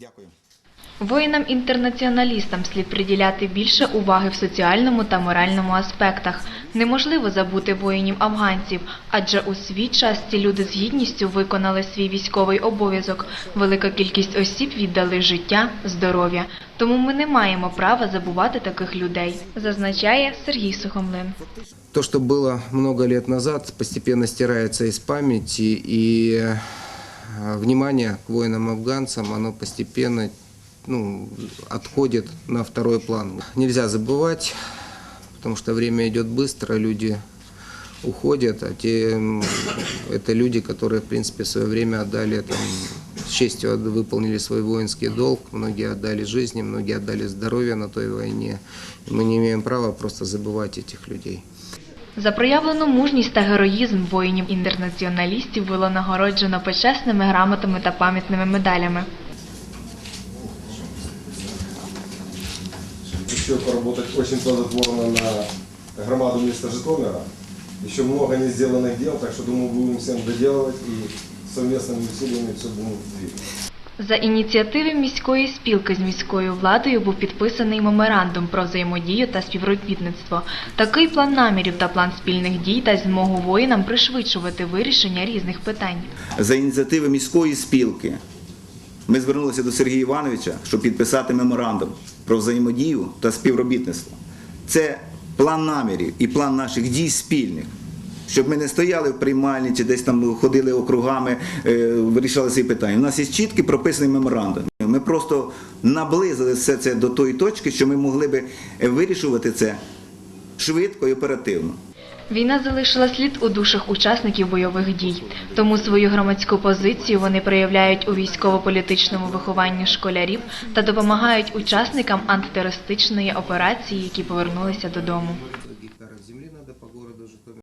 Дякую. Воїнам-інтернаціоналістам слід приділяти більше уваги в соціальному та моральному аспектах. Неможливо забути воїнів-афганців, адже у свій час ці люди з гідністю виконали свій військовий обов'язок. Велика кількість осіб віддали життя, здоров'я. Тому ми не маємо права забувати таких людей, зазначає Сергій Сухомлин. То, что было много лет назад, постепенно стирается из памяти, и э, внимание к воинам-афганцам, оно постепенно ну, отходит на второй план. Нельзя забывать, потому что время идет быстро, люди уходят, а те, это люди, которые, в принципе, в свое время отдали, там, с честью выполнили свой воинский долг, многие отдали жизни, многие отдали здоровье на той войне. Мы не имеем права просто забывать этих людей. За проявлену мужність та героїзм воїнів-інтернаціоналістів було нагороджено почесними грамотами та пам'ятними медалями. еще поработать очень плодотворно на громаду места Житомира. Еще много не сделанных дел, так что думаю, будем всем доделывать и совместными усилиями все будем двигать. За ініціативи міської спілки з міською владою був підписаний меморандум про взаємодію та співробітництво. Такий план намірів та план спільних дій дасть змогу воїнам пришвидшувати вирішення різних питань. За ініціативи міської спілки ми звернулися до Сергія Івановича, щоб підписати меморандум про взаємодію та співробітництво. Це план намірів і план наших дій спільних. Щоб ми не стояли в приймальні чи десь там ходили округами, е, вирішали ці питання. У нас є чіткий прописаний меморандум. Ми просто наблизили все це до тої точки, що ми могли би вирішувати це швидко і оперативно. Війна залишила слід у душах учасників бойових дій, тому свою громадську позицію вони проявляють у військово-політичному вихованні школярів та допомагають учасникам антитерористичної операції, які повернулися додому.